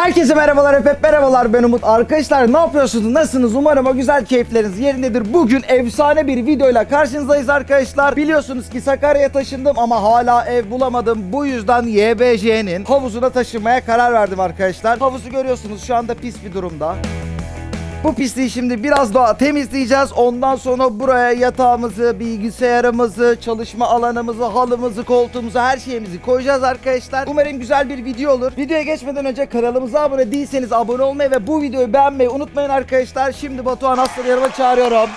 Herkese merhabalar hep merhabalar ben Umut. Arkadaşlar ne yapıyorsunuz? Nasılsınız? Umarım o güzel keyifleriniz yerindedir. Bugün efsane bir videoyla karşınızdayız arkadaşlar. Biliyorsunuz ki Sakarya'ya taşındım ama hala ev bulamadım. Bu yüzden YBJ'nin havuzuna taşınmaya karar verdim arkadaşlar. Havuzu görüyorsunuz şu anda pis bir durumda. Bu pisliği şimdi biraz daha temizleyeceğiz. Ondan sonra buraya yatağımızı, bilgisayarımızı, çalışma alanımızı, halımızı, koltuğumuzu, her şeyimizi koyacağız arkadaşlar. Umarım güzel bir video olur. Videoya geçmeden önce kanalımıza abone değilseniz abone olmayı ve bu videoyu beğenmeyi unutmayın arkadaşlar. Şimdi Batuhan Aslan'ı yanıma çağırıyorum.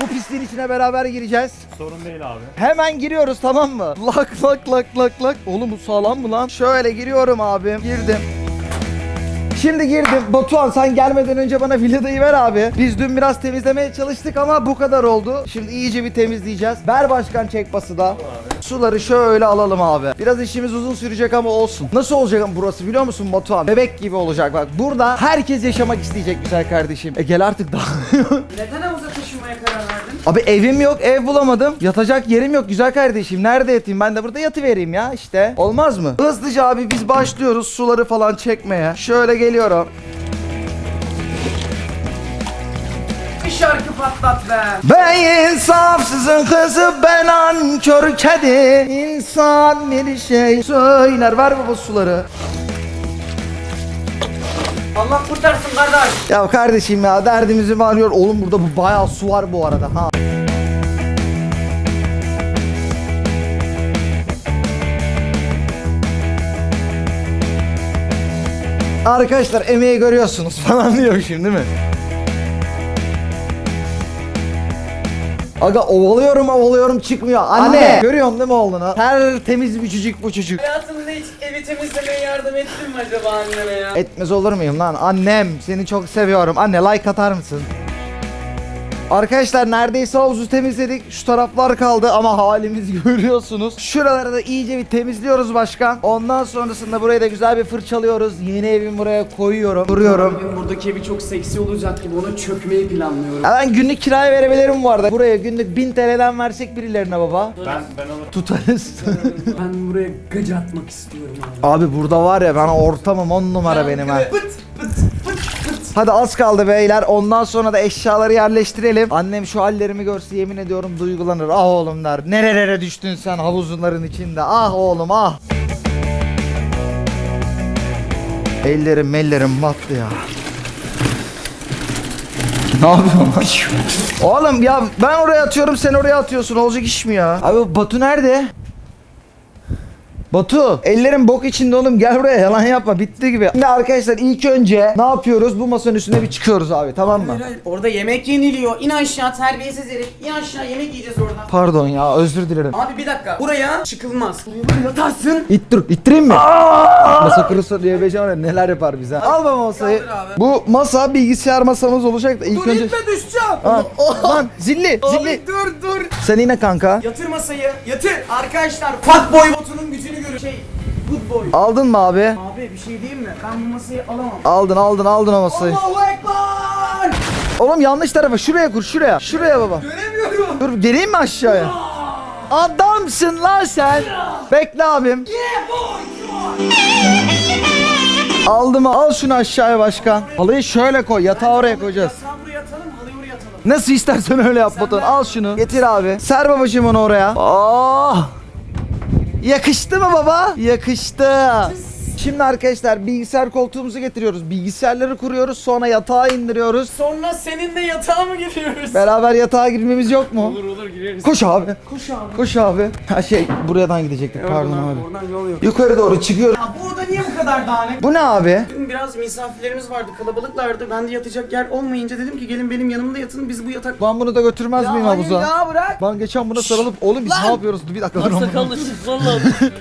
Bu pisliğin içine beraber gireceğiz. Sorun değil abi. Hemen giriyoruz tamam mı? Lak lak lak lak lak. Oğlum bu sağlam mı lan? Şöyle giriyorum abim. Girdim. Şimdi girdim. Batuhan sen gelmeden önce bana villadayı ver abi. Biz dün biraz temizlemeye çalıştık ama bu kadar oldu. Şimdi iyice bir temizleyeceğiz. Ver başkan çek bası da. Suları şöyle alalım abi. Biraz işimiz uzun sürecek ama olsun. Nasıl olacak burası biliyor musun Batuhan? Bebek gibi olacak bak. Burada herkes yaşamak isteyecek güzel kardeşim. E gel artık daha. Neden havuza taşınmaya karar verdin? Abi evim yok, ev bulamadım. Yatacak yerim yok güzel kardeşim. Nerede yatayım? Ben de burada yatıvereyim ya işte. Olmaz mı? Hızlıca abi biz başlıyoruz suları falan çekmeye. Şöyle geliyorum. Bir şarkı patlat be. Ben insafsızın kızı ben ankör kedi İnsan bir şey söyler ver baba suları Allah kurtarsın kardeş. Ya kardeşim ya derdimizi mi arıyor Oğlum burada bu bayağı su var bu arada ha Arkadaşlar emeği görüyorsunuz falan diyor şimdi değil mi? Aga ovalıyorum ovalıyorum çıkmıyor. Anne. Görüyorsun değil mi oğlunu? Her temiz bir çocuk bu çocuk. Hayatımda hiç evi temizlemeye yardım ettin mi acaba anneme ya? Etmez olur muyum lan? Annem seni çok seviyorum. Anne like atar mısın? Arkadaşlar neredeyse havuzu temizledik. Şu taraflar kaldı ama halimizi görüyorsunuz. Şuraları da iyice bir temizliyoruz başkan. Ondan sonrasında burayı da güzel bir fırçalıyoruz. Yeni evimi buraya koyuyorum. Duruyorum. Bugün buradaki evi çok seksi olacak gibi ona çökmeyi planlıyorum. Ya ben günlük kiraya verebilirim bu arada. Buraya günlük 1000 TL'den versek birilerine baba. Ben ben alırım. Tutarız. ben buraya gacı atmak istiyorum abi. Abi burada var ya ben ortamım 10 numara benim ha. Pıt. Hadi az kaldı beyler. Ondan sonra da eşyaları yerleştirelim. Annem şu hallerimi görse yemin ediyorum duygulanır. Ah oğlum der. Nerelere düştün sen havuzların içinde. Ah oğlum ah. Ellerim ellerim battı ya. Ne yapıyorsun? Oğlum ya ben oraya atıyorum sen oraya atıyorsun. Olacak iş mi ya? Abi Batu nerede? Batu ellerim bok içinde oğlum gel buraya yalan yapma bitti gibi. Şimdi arkadaşlar ilk önce ne yapıyoruz? Bu masanın üstüne bir çıkıyoruz abi tamam mı? Hayır hayır orada yemek yeniliyor. İn aşağı terbiyesiz herif. İn aşağı yemek yiyeceğiz orada. Pardon ya özür dilerim. Abi bir dakika. Buraya çıkılmaz. Buraya yatarsın. İttir, ittireyim mi? Masa kırılsa diye neler yapar bize. Al baba masayı. Kaldır abi. Bu masa bilgisayar masamız olacak da ilk Dur önce... itme düşeceğim. Ha, Lan zilli zilli. Abi dur dur. Sen yine kanka. Yatır masayı. Yatır. Arkadaşlar fuckboy botunun gücünü görün. Şey good boy. Aldın mı abi? Abi bir şey diyeyim mi? Ben bu masayı alamam. Aldın aldın aldın o masayı. Allahu Ekber! Oğlum yanlış tarafa şuraya kur şuraya. Şuraya baba. Göremiyorum. Dur geleyim mi aşağıya? Adamsın lan sen. Bekle abim. Aldım al şunu aşağıya başkan. Halıyı şöyle koy yatağı oraya koyacağız. Yatağı buraya atalım, halıyı oraya atalım. Nasıl istersen öyle yap Batuhan. Al şunu. Getir abi. Ser babacığım onu oraya. Oh! Yakıştı mı baba? Yakıştı. Şimdi arkadaşlar bilgisayar koltuğumuzu getiriyoruz. Bilgisayarları kuruyoruz. Sonra yatağa indiriyoruz. Sonra seninle yatağa mı giriyoruz? Beraber yatağa girmemiz yok mu? Olur olur gireriz. Koş abi. Koş abi. Koş abi. Ha şey buradan gidecektik pardon abi. Oradan yol yok. Yukarı doğru çıkıyoruz. Ya burada niye bu kadar dağınık? Bu ne abi? Dün biraz misafirlerimiz vardı, kalabalıklardı. Ben de yatacak yer olmayınca dedim ki gelin benim yanımda yatın biz bu yatak... Ben bunu da götürmez miyim hayır havuza? ya bırak. Ben geçen buna sarılıp oğlum biz ne yapıyoruz? Bir dakika dur. oğlum.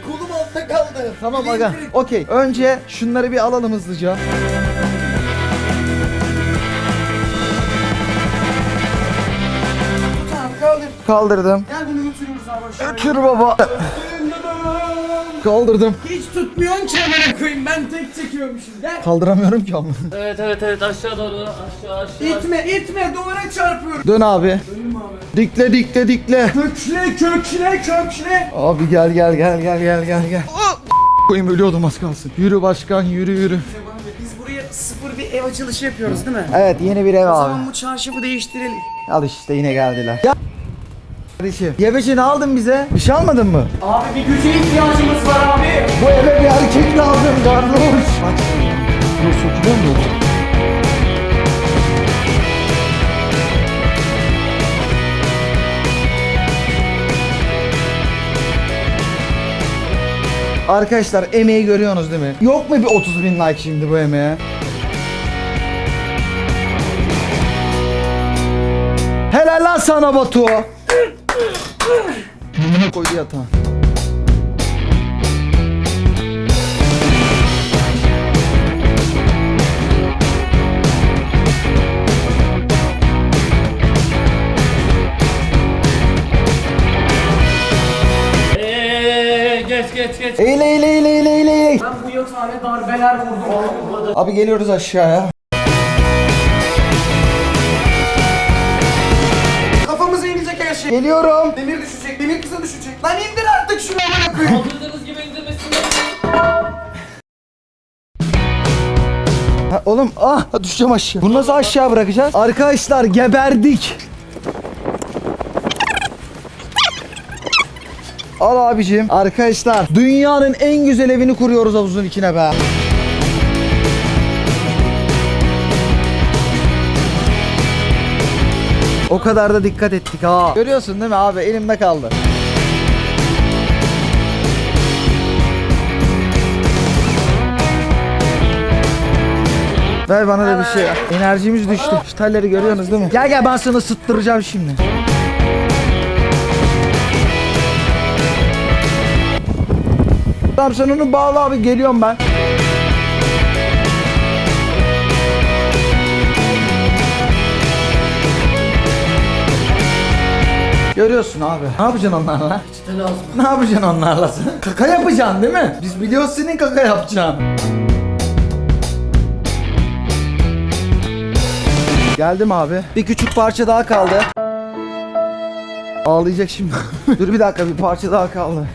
Kolum altta kaldı. Tamam aga. Okey. Önce şunları bir alalım hızlıca. Tamam kaldır. Kaldırdım. Gel bunu götürüyoruz abi aşağıya. Götür baba. Kaldırdım. Hiç tutmuyorsun ki amına koyayım ben tek çekiyormuşum gel. Kaldıramıyorum ki ama. Evet evet evet aşağı doğru aşağı aşağı. İtme itme duvara çarpıyorum. Dön abi. Dönüm abi. Dikle dikle dikle. Kökle kökle kökle. Abi gel gel gel gel gel gel gel. Koyayım ölüyordum az kalsın. Yürü başkan yürü yürü. Abi, Biz buraya sıfır bir ev açılışı yapıyoruz değil mi? Evet yeni bir ev O abi. zaman bu çarşafı değiştirelim. Al işte yine geldiler. Ya Kardeşim Gebeci ne aldın bize? Bir şey almadın mı? Abi bir güce ihtiyacımız var abi. Bu eve bir erkek lazım Carlos. Bak. Bu sökülüyor mu? Arkadaşlar emeği görüyorsunuz değil mi? Yok mu bir 30 bin like şimdi bu emeğe? Helal lan sana Batu. Burnuna koydu yatağa. Geç geç. Eyle eyle eyle eyle eyle. Ben bu yatağına darbeler vurdum. Abi geliyoruz aşağıya. Kafamıza inecek her şey. Geliyorum. Demir düşecek, demir kısa düşecek. Lan indir artık şunu amına koyayım. Kaldırdığınız gibi indirmesini Ha, oğlum ah düşeceğim aşağı. Bunu nasıl aşağı bırakacağız? Arkadaşlar geberdik. Al abicim. Arkadaşlar dünyanın en güzel evini kuruyoruz havuzun içine be. O kadar da dikkat ettik ha. Görüyorsun değil mi abi? Elimde kaldı. Ver bana da bir şey. Enerjimiz düştü. Şu telleri görüyorsunuz değil mi? Gel gel ben sana ısıttıracağım şimdi. Tamam sen onu bağla abi geliyorum ben. Görüyorsun abi. Ne yapacaksın onlarla? işte lazım. Ne yapacaksın onlarla sen? Kaka yapacaksın değil mi? Biz biliyoruz senin kaka yapacağın. Geldim abi. Bir küçük parça daha kaldı. Ağlayacak şimdi. Dur bir dakika bir parça daha kaldı.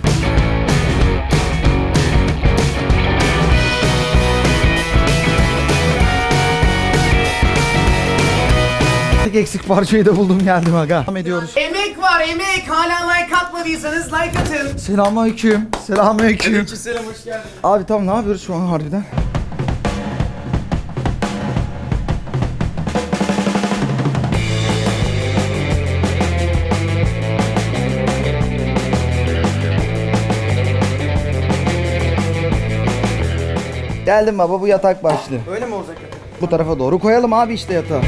Tek eksik parçayı da buldum geldim aga. Devam ediyoruz. Emek var emek. Hala like atmadıysanız like atın. Selamünaleyküm. Selamünaleyküm. Selam hoş geldin. Abi tamam ne yapıyoruz şu an harbiden? Geldim baba bu yatak başlı. Öyle mi olacak? Bu tarafa doğru koyalım abi işte yatağı.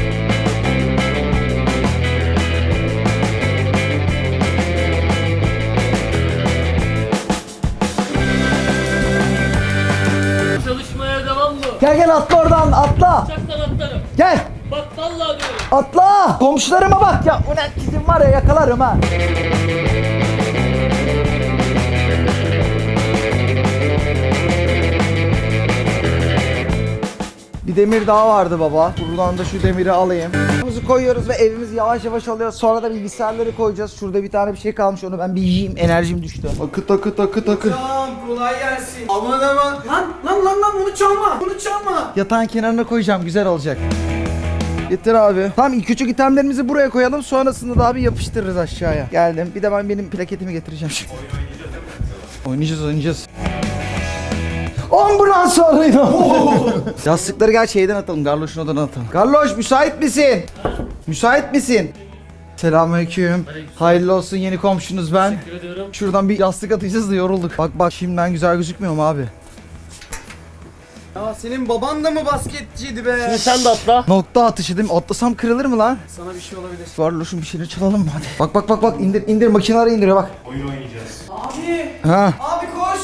Gel gel atla oradan atla. Atlarım. Gel Bak vallahi diyorum. atla. Komşularıma bak ya. Ulan sizin var ya yakalarım ha. Bir demir daha vardı baba. Buradan da şu demiri alayım. Evimizi koyuyoruz ve evimiz yavaş yavaş alıyor. Sonra da bilgisayarları koyacağız. Şurada bir tane bir şey kalmış onu ben bir yiyeyim. Enerjim düştü. Akıt akıt akıt akıt. Tamam kolay gelsin. Aman aman. Lan lan lan lan bunu çalma. Bunu çalma. Yatağın kenarına koyacağım. Güzel olacak. Getir abi. Tamam küçük itemlerimizi buraya koyalım. Sonrasında da abi yapıştırırız aşağıya. Geldim. Bir de ben benim plaketimi getireceğim şimdi. Oynayacağız oynayacağız. Ambulans arayın. Yastıkları gel şeyden atalım. Garloş'un odadan atalım. Garloş müsait misin? Müsait misin? Selamünaleyküm. Hayırlı olsun yeni komşunuz ben. Teşekkür ediyorum. Şuradan bir yastık atacağız da yorulduk. Bak bak şimdiden güzel gözükmüyor mu abi? Ya senin baban da mı basketçiydi be? Şimdi sen de atla. Nokta atışı değil mi? Atlasam kırılır mı lan? Sana bir şey olabilir. Varloş'un bir şeyler çalalım mı hadi. Bak bak bak bak indir indir makineleri indiriyor bak. Abi. Ha. Abi.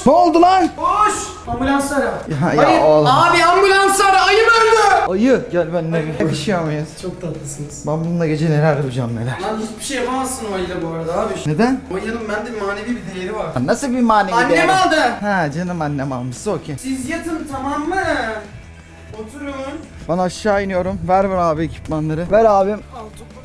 Ne oldu lan? Koş. Ambulans ara. Ya, ya Hayır. oğlum. Abi ambulans ara. Ayı öldü. Ayı gel benimle bir yakışıyor muyuz? Çok tatlısınız. Ben bununla gece neler yapacağım neler. Lan hiçbir şey yapamazsın o ayıyla bu arada abi. Neden? O ayının bende manevi bir değeri var. Nasıl bir manevi Annem değer? aldı. Ha canım annem almışsa okey. Siz yatın tamam mı? Oturun. Ben aşağı iniyorum. Ver bana abi ekipmanları. Ver abim.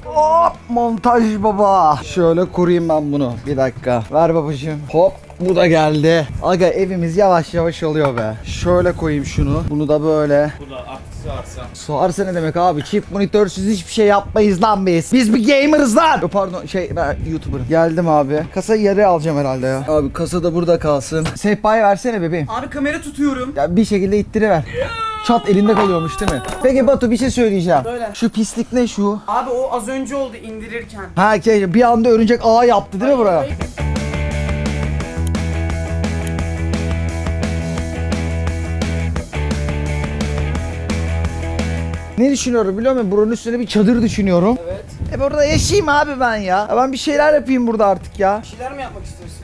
Hop montaj baba. Şöyle kurayım ben bunu. Bir dakika. Ver babacığım. Hop Bu da geldi. Aga evimiz yavaş yavaş oluyor be. Şöyle koyayım şunu. Bunu da böyle. Bu da artısı arsa. Suarsa ne demek abi? Çift monitörsüz hiçbir şey yapmayız lan biz. Biz bir gamerız lan. Yo, Pardon şey ben YouTuber'ım. Geldim abi. Kasayı yarı alacağım herhalde ya. Abi kasa da burada kalsın. Sehpayı versene bebeğim. Abi kamera tutuyorum. Ya bir şekilde ittiriver. Çat elinde kalıyormuş değil mi? Peki Batu bir şey söyleyeceğim. Söyle. Şu pislik ne şu? Abi o az önce oldu indirirken. Ha ki bir anda örümcek ağ yaptı değil mi buraya? Ne düşünüyorum biliyor musun? Buranın üstüne bir çadır düşünüyorum. Evet. E burada yaşayayım abi ben ya. Ya Ben bir şeyler yapayım burada artık ya. Bir şeyler mi yapmak istiyorsun?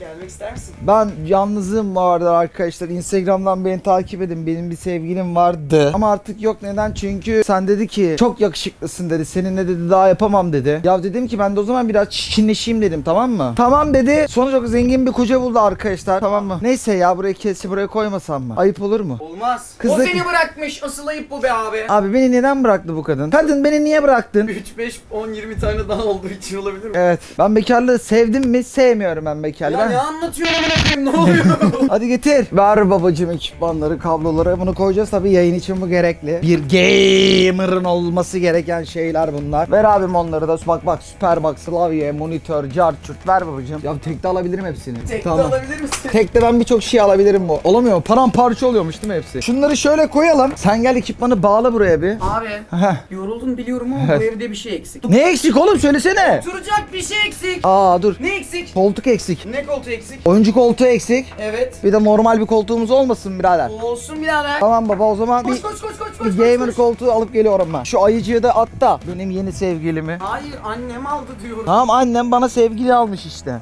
Gelmek ister misin? Ben yalnızım vardı arkadaşlar. Instagram'dan beni takip edin. Benim bir sevgilim vardı. Ama artık yok. Neden? Çünkü sen dedi ki çok yakışıklısın dedi. Seninle dedi daha yapamam dedi. Ya dedim ki ben de o zaman biraz çirkinleşeyim dedim tamam mı? Tamam dedi. Sonra çok zengin bir koca buldu arkadaşlar. Tamam mı? Neyse ya buraya kesi buraya koymasam mı? Ayıp olur mu? Olmaz. Kızı- O seni bırakmış. Asıl ayıp bu be abi. Abi beni neden bıraktı bu kadın? Kadın beni niye bıraktın? 3, 5, 10, 20 tane daha olduğu için olabilir mi? Evet. Ben bekarlığı sevdim mi? Sevmiyorum ben bekarlığı. Ben- ne anlatıyorsun amına koyayım ne oluyor? Hadi getir. Ver babacım ekipmanları, kabloları. Bunu koyacağız tabii yayın için bu gerekli. Bir gamer'ın olması gereken şeyler bunlar. Ver abim onları da. Bak bak süper bak klavye, monitör, carçurt. Ver babacım. Ya tekte alabilirim hepsini. Tek Tamam. alabilir misin? Tekte ben birçok şey alabilirim bu. Olamıyor mu? Paramparça oluyormuş değil mi hepsi? Şunları şöyle koyalım. Sen gel ekipmanı bağla buraya bir. Abi Heh. yoruldun biliyorum ama bu evde bir şey eksik. Ne eksik oğlum söylesene. Oturacak bir şey eksik. Aa dur. Ne eksik? Koltuk eksik. Ne koltuğu eksik? Oyuncu koltuğu eksik. Evet. Bir de normal bir koltuğumuz olmasın birader. Olsun birader. Tamam baba o zaman Koş bir koş koş koş. Bir koş, gamer koş. koltuğu alıp geliyorum ben. Şu ayıcığı da at da benim yeni sevgilimi. Hayır annem aldı diyorum. Tamam annem bana sevgili almış işte.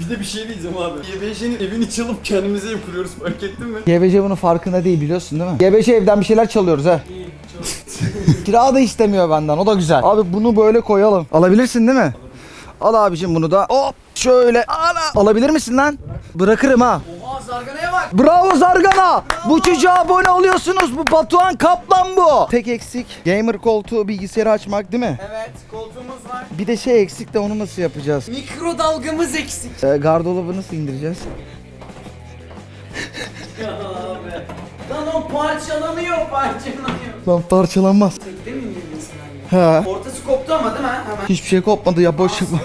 Bir de bir şey diyeceğim abi. YBJ'nin evini çalıp kendimize ev kuruyoruz fark ettin mi? GBC bunun farkında değil biliyorsun değil mi? GBC evden bir şeyler çalıyoruz ha. Kira da istemiyor benden o da güzel. Abi bunu böyle koyalım. Alabilirsin değil mi? Al abicim bunu da. Hop şöyle. Ala. Alabilir misin lan? Bırakırım ha. Oha zarganaya bak. Bravo Zargana. Bu çocuğa abone oluyorsunuz. Bu Batuhan Kaplan bu. Tek eksik gamer koltuğu bilgisayarı açmak değil mi? Evet koltuğumuz var. Bir de şey eksik de onu nasıl yapacağız? Mikrodalgamız eksik. Ee, gardırobı nasıl indireceğiz? Lan o parçalanıyor parçalanıyor. Lan parçalanmaz. Tekte mi indirdin sen? He. Ortası koptu ama değil mi? Hemen. Hiçbir şey kopmadı ya boş yapma.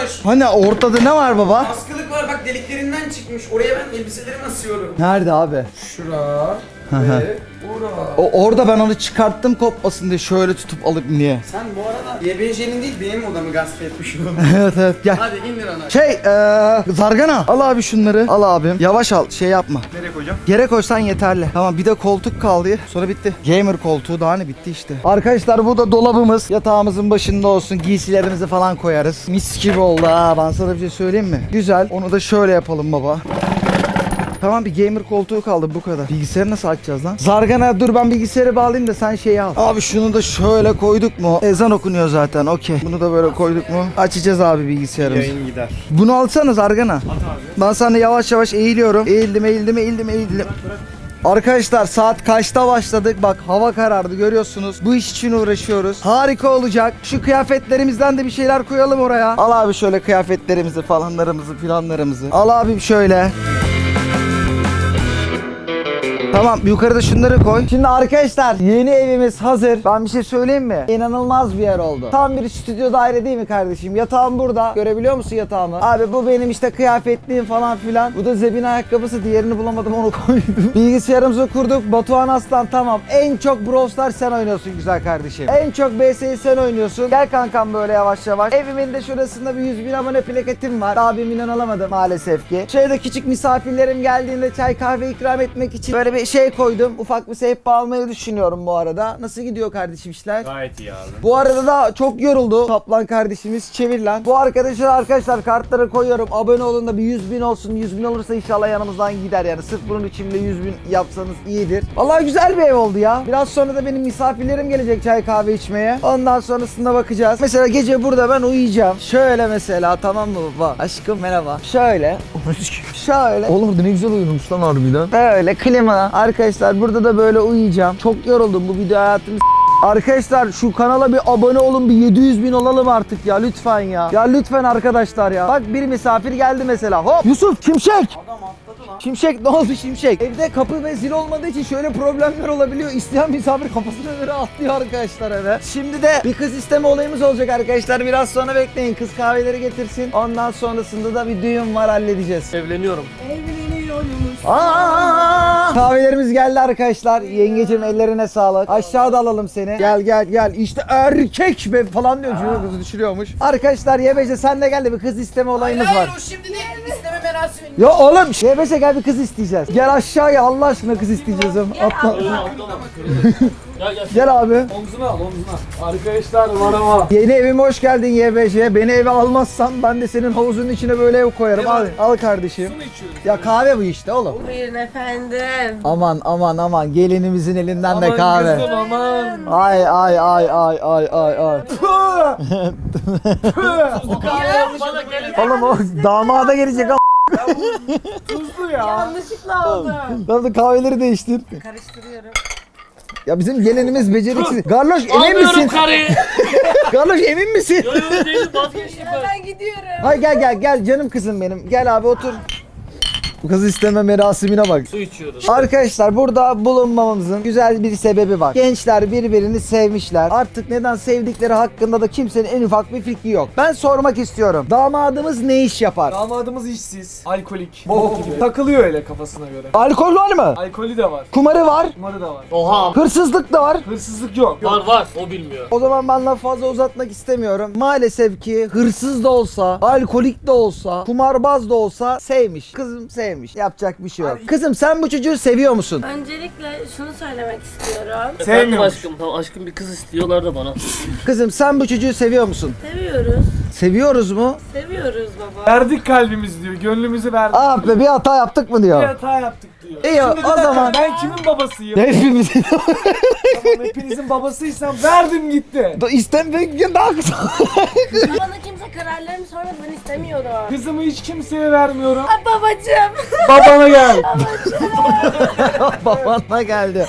Kopmuş. Hani ortada ne var baba? Askılık var bak deliklerinden çıkmış. Oraya ben elbiselerimi asıyorum. Nerede abi? Şura bura. O orada ben onu çıkarttım kopmasın diye şöyle tutup alıp niye? Sen bu arada YBJ'nin değil benim odamı gasp etmiş oldun. evet evet gel. Hadi indir onu. Şey eee Zargana al abi şunları al abim yavaş al şey yapma Nereye koyacağım? Yere koysan yeterli Tamam bir de koltuk kaldı sonra bitti Gamer koltuğu daha ne bitti işte Arkadaşlar bu da dolabımız yatağımızın başında olsun giysilerimizi falan koyarız Mis gibi oldu ha ben sana bir şey söyleyeyim mi? Güzel onu da şöyle yapalım baba Tamam bir gamer koltuğu kaldı bu kadar. Bilgisayarı nasıl açacağız lan? Zargana dur ben bilgisayarı bağlayayım da sen şeyi al. Abi şunu da şöyle koyduk mu? Ezan okunuyor zaten okey. Bunu da böyle koyduk mu? Açacağız abi bilgisayarımızı. Yayın gider. Bunu alsana Zargana. At abi. Ben sana yavaş yavaş eğiliyorum. Eğildim, eğildim, eğildim, eğildim. Arkadaşlar saat kaçta başladık? Bak hava karardı görüyorsunuz. Bu iş için uğraşıyoruz. Harika olacak. Şu kıyafetlerimizden de bir şeyler koyalım oraya. Al abi şöyle kıyafetlerimizi falanlarımızı filanlarımızı. Al abim şöyle. Tamam yukarıda şunları koy. Şimdi arkadaşlar yeni evimiz hazır. Ben bir şey söyleyeyim mi? İnanılmaz bir yer oldu. Tam bir stüdyo daire değil mi kardeşim? Yatağım burada. Görebiliyor musun yatağımı? Abi bu benim işte kıyafetliğim falan filan. Bu da Zebin ayakkabısı. Diğerini bulamadım onu koydum. Bilgisayarımızı kurduk. Batuhan Aslan tamam. En çok Brawl Stars sen oynuyorsun güzel kardeşim. En çok BS'yi sen oynuyorsun. Gel kankam böyle yavaş yavaş. Evimin de şurasında bir 100 bin abone plaketim var. Daha bir milyon alamadım maalesef ki. Şöyle küçük misafirlerim geldiğinde çay kahve ikram etmek için böyle bir şey koydum. Ufak bir sehpa almayı düşünüyorum bu arada. Nasıl gidiyor kardeşim işler? Gayet iyi abi. Bu arada da çok yoruldu. Kaplan kardeşimiz çevir lan. Bu arkadaşlar arkadaşlar kartları koyuyorum. Abone olun da bir 100 bin olsun. 100 bin olursa inşallah yanımızdan gider yani. Sırf bunun için de 100 bin yapsanız iyidir. Vallahi güzel bir ev oldu ya. Biraz sonra da benim misafirlerim gelecek çay kahve içmeye. Ondan sonrasında bakacağız. Mesela gece burada ben uyuyacağım. Şöyle mesela tamam mı baba? Aşkım merhaba. Şöyle. Şöyle. Oğlum burada ne güzel uyumuş lan harbiden. Böyle klima. Arkadaşlar burada da böyle uyuyacağım. Çok yoruldum bu video hayatımı Arkadaşlar şu kanala bir abone olun bir 700 bin olalım artık ya lütfen ya. Ya lütfen arkadaşlar ya. Bak bir misafir geldi mesela. Hop Yusuf Şimşek. Adam atladı lan. Şimşek ne oldu Şimşek? Evde kapı ve zil olmadığı için şöyle problemler olabiliyor. İsteyen misafir kafasına göre atlıyor arkadaşlar eve. Şimdi de bir kız isteme olayımız olacak arkadaşlar. Biraz sonra bekleyin. Kız kahveleri getirsin. Ondan sonrasında da bir düğün var halledeceğiz. Evleniyorum. Aa! Kahvelerimiz geldi arkadaşlar. Yengecim ellerine sağlık. Aşağıda alalım seni. Gel gel gel. İşte erkek be falan diyor. Cüce kızı düşürüyormuş. Arkadaşlar YBC sen de gel de bir kız isteme olayımız var. o şimdi değil. Merasimi. Ya oğlum YBC gel bir kız isteyeceğiz. Gel aşağıya Allah aşkına kız isteyeceğiz. oğlum. Atla. Gel gel. Gel abi. Omzuna al omzuna. Arkadaşlar merhaba. Yeni evime hoş geldin YBC. Beni eve almazsan ben de senin havuzunun içine böyle ev koyarım. Al, al kardeşim. Su mu içiyoruz? Ya kahve bu işte oğlum. Buyurun efendim. Aman aman aman gelinimizin elinden de kahve. kızım aman. Ay ay ay ay ay ay ay. Oğlum o damada gelecek ama. Tuzlu ya. Yanlışlıkla oldu. Lan da kahveleri değiştir. Karıştırıyorum. Ya bizim gelinimiz beceriksiz. Garloş emin Almıyorum misin? karıyı. Garloş emin misin? Yo yo değilim vazgeçtim ben. Ben gidiyorum. Hay gel gel gel canım kızım benim. Gel abi otur. Bu kız isteme merasimine bak. Su içiyoruz. Arkadaşlar burada bulunmamamızın güzel bir sebebi var. Gençler birbirini sevmişler. Artık neden sevdikleri hakkında da kimsenin en ufak bir fikri yok. Ben sormak istiyorum. Damadımız ne iş yapar? Damadımız işsiz, alkolik, bok gibi. Takılıyor öyle kafasına göre. Alkol var mı? Alkolü de var, Kumarı var. kumarı da var. Oha. Hırsızlık da var. Hırsızlık yok. Var var o bilmiyor. O zaman ben lafı fazla uzatmak istemiyorum. Maalesef ki hırsız da olsa, alkolik de olsa, kumarbaz da olsa sevmiş. Kızım sevmiş. Yapacak bir şey yok. Kızım sen bu çocuğu seviyor musun? Öncelikle şunu söylemek istiyorum. Efendim Sevmiyormuş. aşkım. Tamam aşkım bir kız istiyorlar da bana. Kızım sen bu çocuğu seviyor musun? Seviyoruz. Seviyoruz mu? Seviyoruz baba. Verdik kalbimizi diyor, gönlümüzü verdik. Ah be bir hata yaptık mı Bir diyor. hata yaptık diyor. İyi, o bir dakika, zaman- Ben kimin babasıyım? Hepimizin. tamam hepinizin babasıysam verdim gitti. İstem daha kısa. Bana kimse kararlarımı sormadı ben istemiyorum. Kızımı hiç kimseye vermiyorum. Ay babacığım. Babana gel. Babanla geldi.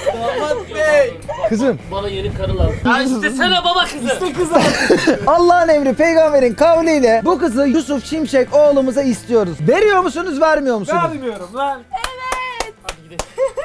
Kızım Bana yeni karı lazım. Ya istesene baba kızı. Kızım. Allah'ın emri peygamberin kavliyle bu kızı Yusuf Şimşek oğlumuza istiyoruz. Veriyor musunuz vermiyor musunuz? Vermiyorum lan.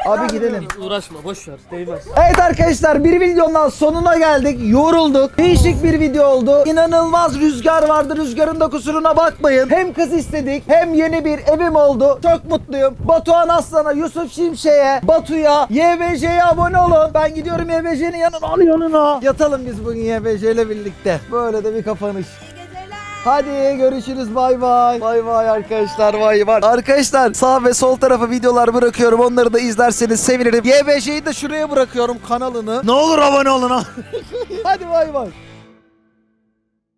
Abi gidelim. Uğraşma boş ver. Değmez. Evet arkadaşlar bir videonun sonuna geldik. Yorulduk. Değişik bir video oldu. İnanılmaz rüzgar vardı. Rüzgarın da kusuruna bakmayın. Hem kız istedik hem yeni bir evim oldu. Çok mutluyum. Batuhan Aslan'a, Yusuf Şimşek'e, Batu'ya, YBJ'ye abone olun. Ben gidiyorum YBJ'nin yanına. Al yanına. Yatalım biz bugün YBJ ile birlikte. Böyle de bir kapanış. Hadi görüşürüz bay bay. Bay bay arkadaşlar bay bay. Arkadaşlar sağ ve sol tarafa videolar bırakıyorum. Onları da izlerseniz sevinirim. YBJ'yi de şuraya bırakıyorum kanalını. Ne olur abone olun ha. Hadi bay bay.